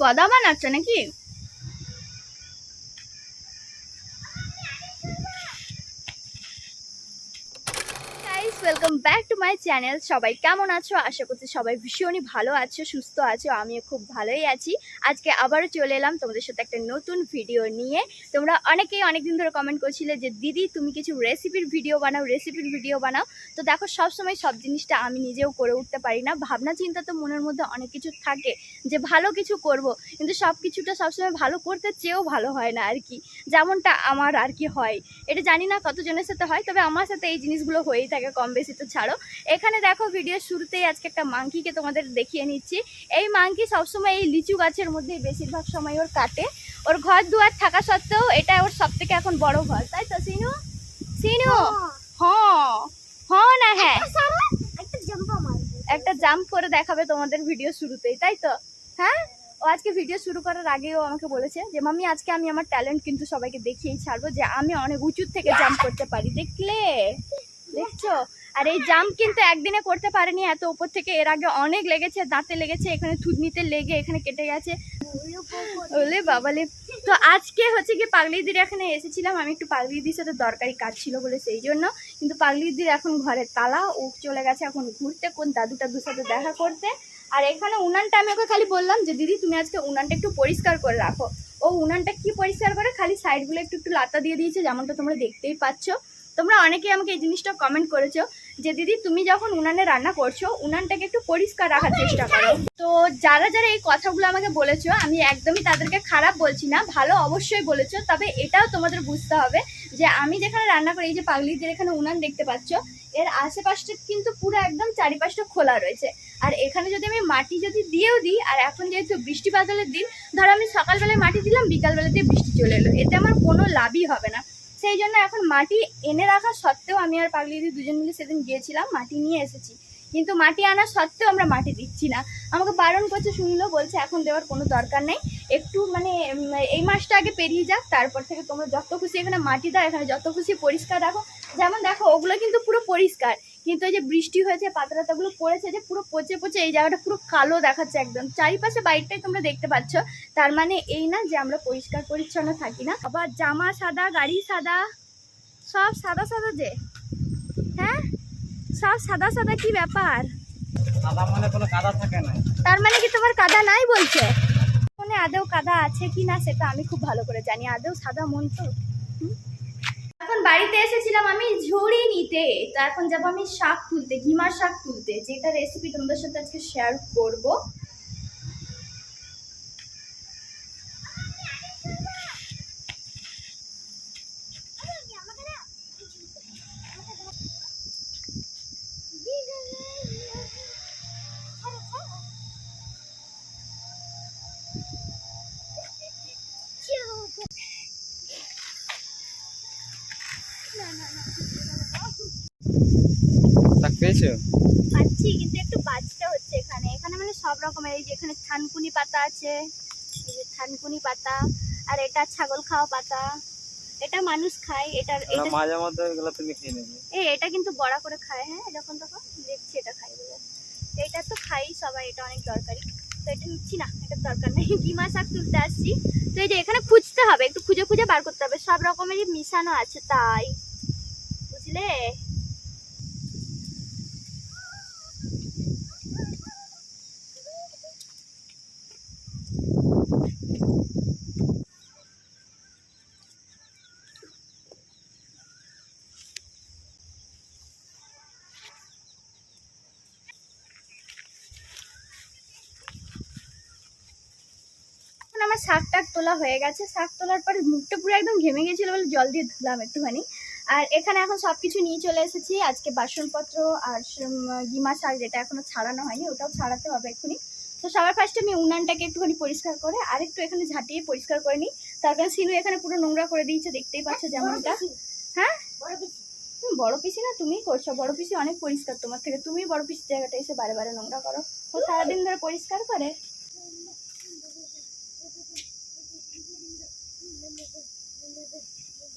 গদা বানাচ্ছ নাকি guys welcome back to my channel, সবাই কেমন আছো? আশা করছি সবাই ভীষণই ভালো আছো, সুস্থ আছো, আমিও খুব ভালোই আছি। আজকে আবারও চলে এলাম তোমাদের সাথে একটা নতুন ভিডিও নিয়ে। তোমরা অনেকেই অনেক দিন ধরে কমেন্ট করছিলে যে, দিদি, তুমি কিছু রেসিপির ভিডিও বানাও রেসিপির ভিডিও বানাও। তো দেখো সব সময় সব জিনিসটা আমি নিজেও করে উঠতে পারি না। ভাবনা চিন্তা তো মনের মধ্যে অনেক কিছু থাকে যে, ভালো কিছু করব। কিন্তু সব কিছুটা সবসময় ভালো করতে চেয়েও ভালো হয় না আর কি যেমনটা আমার আর কি হয়। এটা জানি না কতজনের সাথে হয়, তবে আমার সাথে এই জিনিসগুলো হয়েই থাকে কম বেশি, তো ছাড়ো। এখানে দেখো ভিডিও শুরুতেই আজকে একটা মাংকিকে তোমাদের দেখিয়ে নিচ্ছি। এই মাংকি সবসময় এই লিচু গাছের মধ্যেই বেশিরভাগ সময় ওর কাটে। ওর ঘর দুয়ার থাকা সত্ত্বেও এটা ওর সব থেকে এখন বড় ঘর। তাই তো সিনু? সিনু? হ। হ। না হ্যাঁ। একটা জাম্পা করে দেখাবে তোমাদের ভিডিও শুরুতেই তাই তো? হ্যাঁ? ও আজকে ভিডিও শুরু করার আগেও আমাকে বলেছে যে মাম্মি আজকে আমি আমার ট্যালেন্ট কিন্তু সবাইকে দেখিয়েই ছাড়বো যে আমি অনেক উঁচুর থেকে জাম্প করতে পারি। দেখলে? দেখছ? আর এই জাম্প কিন্তু একদিনে করতে পারেনি, এত উপর থেকে এর আগে অনেক লেগেছে, দাঁতে লেগেছে, এখানে থুতনিতে লেগে এখানে কেটে গেছে। ওলে বাবালে। তো আজকে হচ্ছে কি পাগলিদির এখানে এসেছিলাম, আমি একটু পাগলিদির সাথে দরকারি কাজ ছিল বলে সেই জন্য, কিন্তু পাগলিদির এখন ঘরে তালা, ও চলে গেছে এখন ঘুরতে, কোন দাদু টাদুর সাথে দেখা করতে। আর এখানে উনানটা আমি ওকে খালি বললাম যে, দিদি, তুমি আজকে উনানটা একটু পরিষ্কার করে রাখো। ও উনানটা কি পরিষ্কার করে, খালি সাইডগুলো একটু একটু লাতা দিয়ে দিয়েছে, যেমনটা তোমরা দেখতেই পাচ্ছ। তোমরা অনেকেই আমাকে এই জিনিসটা কমেন্ট করেছ যে দিদি তুমি যখন উনানে রান্না করছ উনানটাকে একটু পরিষ্কার রাখার চেষ্টা করো। তো যারা যারা এই কথাগুলো আমাকে বলেছ আমি একদমই তাদেরকে খারাপ বলছি না ভালো অবশ্যই বলেছ তবে এটাও তোমাদের বুঝতে হবে যে আমি যেখানে রান্না করি এই যে পাগলিদের এখানে উনান দেখতে পাচ্ছ এর আশেপাশটা কিন্তু পুরো একদম চারিপাশটা খোলা রয়েছে। আর এখানে যদি আমি মাটি যদি দিয়েও দিই আর এখন যেহেতু বৃষ্টি বাদলের দিন ধরো আমি সকালবেলায় মাটি দিলাম বিকালবেলাতে বৃষ্টি চলে এলো এতে আমার কোনো লাভই হবে না। সেই জন্য এখন মাটি এনে রাখা সত্ত্বেও আমি আর পাগলি দিদি দুজন মিলে সেদিন গিয়েছিলাম, মাটি নিয়ে এসেছি। কিন্তু মাটি আনা সত্ত্বেও আমরা মাটি দিচ্ছি না। আমাকে বারণ করছে, শুনলো, বলছে এখন দেওয়ার কোনো দরকার নেই। একটু মানে এই মাসটা আগে পেরিয়ে যাক, তারপর থেকে তোমরা যত খুশি এখানে মাটি দাও, এখানে যত খুশি পরিষ্কার রাখো। যেমন দেখো, ওগুলো কিন্তু পুরো পরিষ্কার। কিন্তু এই যে বৃষ্টি হয়েছে পাতা টাতাগুলো পড়েছে যে পুরো পচে পচে এই জায়গাটা পুরো কালো দেখাচ্ছে একদম। চারিপাশে বাইকটাই তোমরা দেখতে পাচ্ছ। তার মানে এই না যে আমরা পরিষ্কার পরিচ্ছন্ন থাকি না। আবার জামা সাদা গাড়ি সাদা সব সাদা সাদা যে। হ্যাঁ? সব সাদা সাদা কি ব্যাপার? মানে তার মানে কি তোমার কাদা নাই বলছে? মনে আদৌ কাদা আছে কি না সেটা আমি খুব ভালো করে জানি। আদৌ সাদা মন তো? হুম? এখন বাড়িতে এসেছিলাম আমি ঝুড়ি নিতে। তো এখন যাব আমি শাক তুলতে, ঘিমার শাক তুলতে। যেটা রেসিপি তোমাদের সাথে আজকে শেয়ার করব। তাক পেয়েছ? পাচ্ছি কিন্তু একটু বাজতে হচ্ছে এখানে। এখানে মানে সব রকমের এই যে এখানে থানকুনি পাতা আছে এই যে থানকুনি পাতা আর এটা ছাগল খাওয়া পাতা। এটা মানুষ খায় ওরা এটা মাঝে মধ্যে এগুলো তুমি খেয়ে নেবে। এই এটা কিন্তু বড়া করে খায় হ্যাঁ? যখন তখন দেখছি এটা খাই বলে। এটা তো খাই সবাই এটা অনেক দরকারি। তো এটা নিচ্ছি না এটা দরকার নেই। ডিমা শাক তুলতে আসছি। তো এই যে এখানে খুঁজতে হবে একটু খুঁজে খুঁজে বার করতে হবে। সব রকমেরই মিশানো আছে তাই। বুঝলে? শাক টাক তোলা হয়ে গেছে। শাক তোলার পরে মুখটা পুরো একদম ঘেমে গেছিল বলে জল দিয়ে ধুলাম একটুখানি। আর এখানে এখন সব কিছু নিয়ে চলে এসেছি। আজকে বাসনপত্র আর গিমা শাক যেটা এখনও ছাড়ানো হয়নি ওটাও ছাড়াতে হবে এক্ষুনি। তো সবার ফার্স্টে আমি উনানটাকে একটুখানি পরিষ্কার করে আর একটু এখানে ঝাঁটিয়ে পরিষ্কার করে নিই। তার কারণ সিনু এখানে পুরো নোংরা করে দিয়েছে দেখতেই পাচ্ছ যেমনটা। হ্যাঁ? বড় পিসি। না তুমি করছ। বড় পিসি অনেক পরিষ্কার তোমার থেকে। তুমি বড় পিসি জায়গাটা এসে বারে বারে নোংরা করো। ও সারাদিন ধরে পরিষ্কার করে?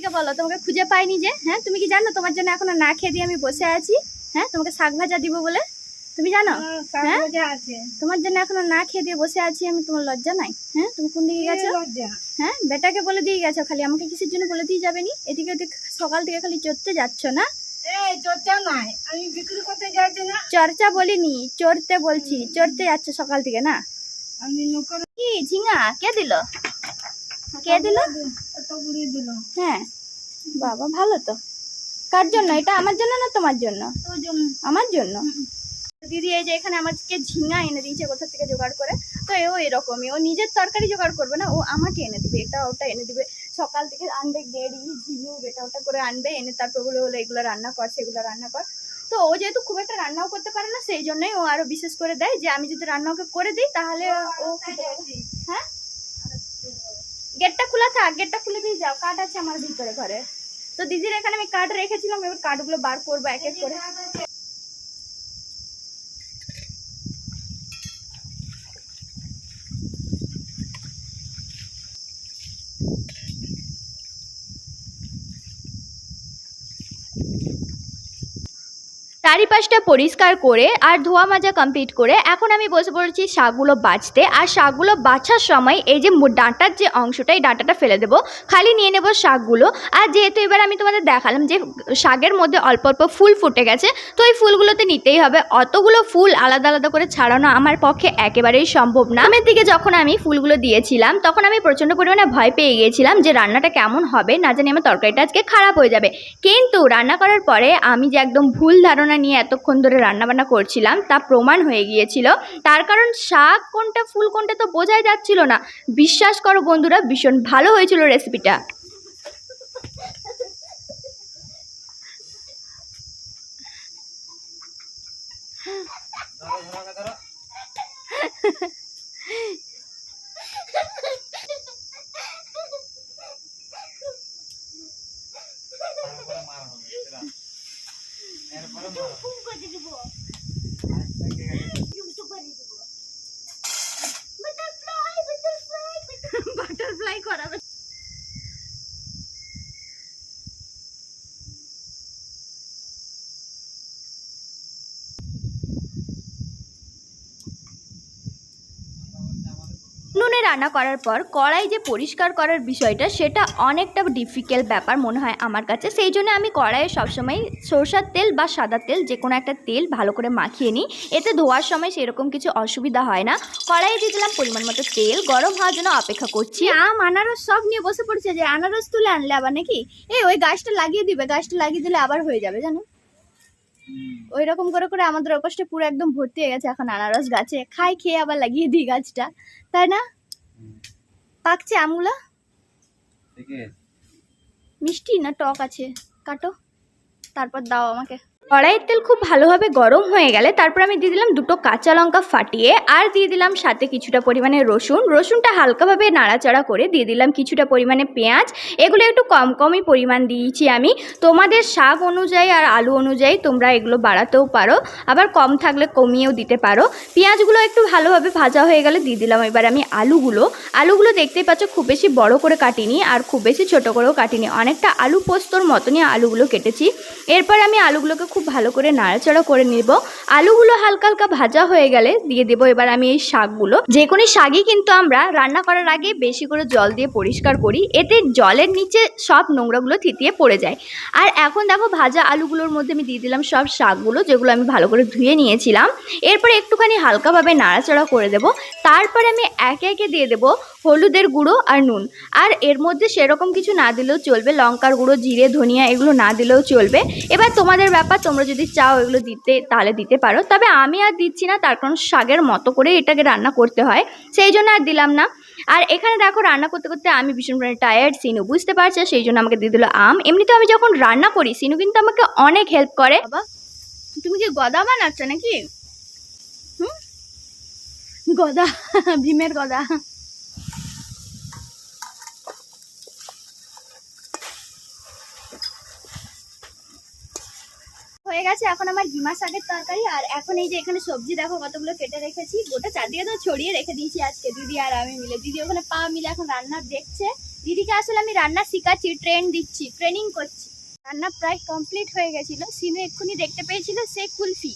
থেকে বলো তোমাকে খুঁজে পাইনি যে হ্যাঁ? তুমি কি জানো? তোমার জন্য এখনও না খেয়ে দিয়ে আমি বসে আছি হ্যাঁ? তোমাকে শাক ভাজা দিব বলে। তুমি জানো? হ্যাঁ? তোমার জন্য এখনও না খেয়ে দিয়ে বসে আছি আমি তোমার লজ্জা নাই হ্যাঁ? তুমি কোন দিকে গেছো? হ্যাঁ? বেটাকে বলে দিয়ে গেছো খালি আমাকে কিসের জন্য বলে দিয়ে যাবে নি? এদিকে ওদিকে সকাল থেকে খালি চড়তে যাচ্ছ না? চর্চা যাচ্ছি না। বলিনি চড়তে বলছি চড়তে যাচ্ছ সকাল থেকে না? কি ঝিঙা? কে দিল? কে দিল? হ্যাঁ। বাবা, ভালো তো। কার জন্য? এটা আমার জন্য না তোমার জন্য? আমার জন্য? দিদি, এই যে এখানে আমাকে ঝিঙা এনে দিয়েছে কোথা থেকে জোগাড় করে, তো এও এরকমই। ও নিজের তরকারি জোগাড় করবে না, ও আমাকে এনে দিবে, এটা ওটা এনে দিবে। সকাল থেকে আনবে গেড়ি ঝিনুক এটা ওটা করে আনবে, এনে তারপর বলে বলে এগুলো রান্না কর, সেগুলো রান্না কর। তো ও যেহেতু খুব একটা রান্নাও করতে পারে না, সেই জন্যই ও আরও বিশেষ করে দেয় যে, আমি যদি রান্না ওকে করে দিই, তাহলে ও হ্যাঁ? গেটটা খোলা থাক, গেটটা খুলে দিয়ে যাও। কাঠ আছে আমার ভিতরে ঘরে। তো দিদির এখানে আমি কাঠ রেখেছিলাম, এবার কাঠগুলো বার করব এক এক করে। চারিপাশটা পরিষ্কার করে আর ধোয়া মাজা কমপ্লিট করে এখন আমি বসে পড়েছি শাকগুলো বাছতে। আর শাকগুলো বাছার সময় এই যে ডাঁটার যে অংশটা, এই ডাঁটাটা ফেলে দেবো। খালি নিয়ে নেব শাকগুলো। আর যেহেতু এবার আমি তোমাদের দেখালাম যে শাকের মধ্যে অল্প অল্প ফুল ফুটে গেছে, তো এই ফুলগুলোতে নিতেই হবে। অতগুলো ফুল আলাদা আলাদা করে ছাড়ানো আমার পক্ষে একেবারেই সম্ভব না। আমের দিকে যখন আমি ফুলগুলো দিয়েছিলাম, তখন আমি প্রচণ্ড পরিমাণে ভয় পেয়ে গিয়েছিলাম যে রান্নাটা কেমন হবে, না জানি আমার তরকারিটা আজকে খারাপ হয়ে যাবে। কিন্তু রান্না করার পরে আমি যে একদম ভুল ধারণা নিয়ে এতক্ষণ ধরে রান্নাবান্না করছিলাম, তা প্রমাণ হয়ে গিয়েছিল। তার কারণ শাক কোনটা, ফুল কোনটা তো বোঝাই যাচ্ছিল না। বিশ্বাস করো বন্ধুরা, ভীষণ ভালো হয়েছিল রেসিপিটা ধরো ধরো ধরো তারপরে মার হবে এরা। এরপরে মার হবে। খুব করে দিব আচ্ছা, ঠিক আছে। কিন্তু করে দিব বাটারফ্লাই বাটারফ্লাই বাটারফ্লাই করাবে নুনে রান্না করার পর কড়াই যে পরিষ্কার করার বিষয়টা সেটা অনেকটা ডিফিকাল্ট ব্যাপার মনে হয় আমার কাছে। সেই জন্য আমি কড়াইয়ে সবসময় সরষার তেল বা সাদা তেল যে কোনো একটা তেল ভালো করে মাখিয়ে নিই। এতে ধোয়ার সময় সেরকম কিছু অসুবিধা হয় না। কড়াইয়ে দিয়ে দিলাম পরিমাণ মতো তেল। গরম হওয়ার জন্য অপেক্ষা করছি। আম আনারস সব নিয়ে বসে পড়ছে যে আনারস তুলে আনলে আবার নাকি? এই ওই গাছটা লাগিয়ে দিবে গাছটা লাগিয়ে দিলে আবার হয়ে যাবে জানো। ওই রকম করে করে আমাদের ওপাশটা পুরো একদম ভর্তি হয়ে গেছে। এখন আনারস গাছে খাই খেয়ে আবার লাগিয়ে দিই গাছটা। তাই না। পাকছে আমগুলো মিষ্টি না টক আছে? কাটো। তারপর দাও আমাকে। কড়াইয়ের তেল খুব ভালোভাবে গরম হয়ে গেলে তারপর আমি দিয়ে দিলাম দুটো কাঁচা লঙ্কা ফাটিয়ে আর দিয়ে দিলাম সাথে কিছুটা পরিমাণে রসুন। রসুনটা হালকাভাবে নাড়াচাড়া করে দিয়ে দিলাম কিছুটা পরিমাণে পেঁয়াজ। এগুলো একটু কম কমই পরিমাণ দিয়েছি আমি। তোমাদের শাক অনুযায়ী আর আলু অনুযায়ী তোমরা এগুলো বাড়াতেও পারো। আবার কম থাকলে কমিয়েও দিতে পারো। পেঁয়াজগুলো একটু ভালোভাবে ভাজা হয়ে গেলে দিয়ে দিলাম এবার আমি আলুগুলো। আলুগুলো দেখতেই পাচ্ছ খুব বেশি বড় করে কাটিনি আর খুব বেশি ছোট করেও কাটিনি। অনেকটা আলু পোস্তর মতনই আলুগুলো কেটেছি। এরপর আমি আলুগুলোকে খুব ভালো করে নাড়াচাড়া করে নেব। আলুগুলো হালকা হালকা ভাজা হয়ে গেলে দিয়ে দেবো এবার আমি এই শাকগুলো। যে কোনো শাকই কিন্তু আমরা রান্না করার আগে বেশি করে জল দিয়ে পরিষ্কার করি, এতে জলের নিচে সব নোংরাগুলো থিতিয়ে পড়ে যায়। আর এখন দেখো ভাজা আলুগুলোর মধ্যে আমি দিয়ে দিলাম সব শাকগুলো, যেগুলো আমি ভালো করে ধুয়ে নিয়েছিলাম। এরপরে একটুখানি হালকাভাবে নাড়াচাড়া করে দেব। তারপরে আমি একে একে দিয়ে দেব হলুদের গুঁড়ো আর নুন। আর এর মধ্যে সেরকম কিছু না দিলেও চলবে। লঙ্কার গুঁড়ো, জিরে, ধনিয়া এগুলো না দিলেও চলবে। এবার তোমাদের ব্যাপার তোমরা যদি চাও এগুলো দিতে, তাহলে দিতে পারো। তবে আমি আর দিচ্ছি না, তার কারণ শাকের মতো করে এটাকে রান্না করতে হয়। সেই জন্য আর দিলাম না। আর এখানে দেখো, রান্না করতে করতে আমি ভীষণ পরিমাণে টায়ার্ড সিনু বুঝতে পারছে, সেই জন্য আমাকে দিয়ে দিল আম। এমনিতে আমি যখন রান্না করি, সিনু কিন্তু আমাকে অনেক হেল্প করে। বাবা, তুমি কি গদা বানাচ্ছ নাকি? হুম? গদা, ভীমের গদা। হয়ে গেছে, এখন আমার গিমা শাকের তরকারি। আর এখন এই যে এখানে সবজি, দেখো কতগুলো কেটে রেখেছি। গোটা চারদিকে তো ছড়িয়ে রেখে দিয়েছি আজকে, দিদি আর আমি মিলে। দিদি ওখানে পা মিলে এখন রান্না দেখছে। দিদিকে আসলে আমি রান্না শেখাচ্ছি ট্রেন দিচ্ছি ট্রেনিং করছি। রান্না প্রায় কমপ্লিট হয়ে গেছিল। সিনু এক্ষুনি দেখতে পেয়েছিল সে কুলফি।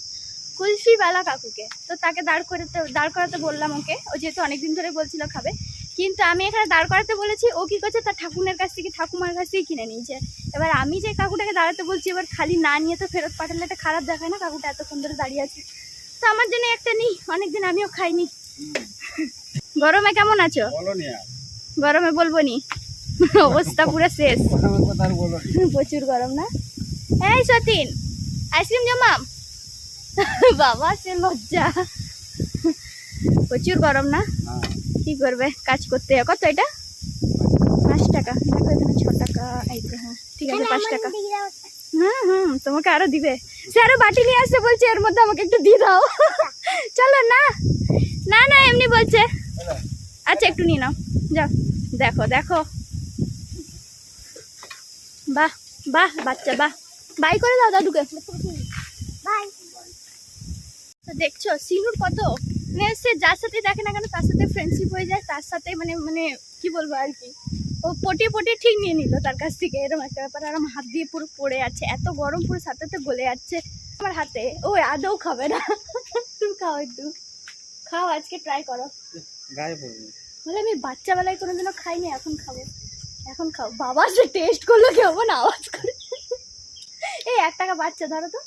কুলফিওয়ালা কাকুকে। তো তাকে দাঁড় করাতে দাঁড় করাতে বললাম ওকে। ও যেহেতু অনেকদিন ধরে বলছিল খাবে। কিন্তু আমি এখানে দাঁড় করাতে বলেছি ও কি করছে? তার ঠাকুরের কাছ থেকে ঠাকুমার কাছ থেকে কিনে নিয়েছে। এবার আমি যে কাকুটাকে দাঁড়াতে বলছি এবার খালি না নিয়ে তো ফেরত পাঠালে একটা খারাপ দেখায় না কাকুটা এতক্ষণ ধরে দাঁড়িয়ে আছে? তো আমার জন্য একটা নেই অনেকদিন আমিও খাইনি। গরমে কেমন আছো? গরমে বলব নি? অবস্থা পুরো শেষ। প্রচুর গরম না? এই সতীন আইসক্রিম জমাম? বাবা সে লজ্জা। প্রচুর গরম না। কি করবে? কাজ করতে কত এটা? পাঁচ টাকা। দেখো এখানে ছ টাকা। এই যে হ্যাঁ ঠিক আছে পাঁচ টাকা। হুম হুম তোমাকে আরও দিবে। সে আরও বাটি নিয়ে আসতে বলছে এর মধ্যে আমাকে একটু দিয়ে দাও। চলো না। না না এমনি বলছে। আচ্ছা একটু নিয়ে নাও। যাও। দেখো দেখো। বাহ বাহ বাচ্চা বাহ। বাই করে দাও দাদুকে। বাই। দেখছ সিনুর কত? মানে সে যার সাথে দেখে না কেন তার সাথে ফ্রেন্ডশিপ হয়ে যায় তার সাথে মানে মানে কি বলব আর কি? ও পটিয়ে পটিয়ে ঠিক নিয়ে নিল তার কাছ থেকে এরকম একটা ব্যাপার। আর আমার হাত দিয়ে পুরো পড়ে আছে এত গরম পুরো সাথে গলে যাচ্ছে। আমার হাতে ও আদৌ খাবে না। তুমি খাও একটু। খাও আজকে ট্রাই করো। গায়ে পড়বে। বলে আমি বাচ্চাবেলায় কোনোদিনও খাইনি এখন খাব। এখন খাও। বাবা সে টেস্ট করল কেমন আওয়াজ করে। এই এক টাকা বাচ্চা ধরো তো।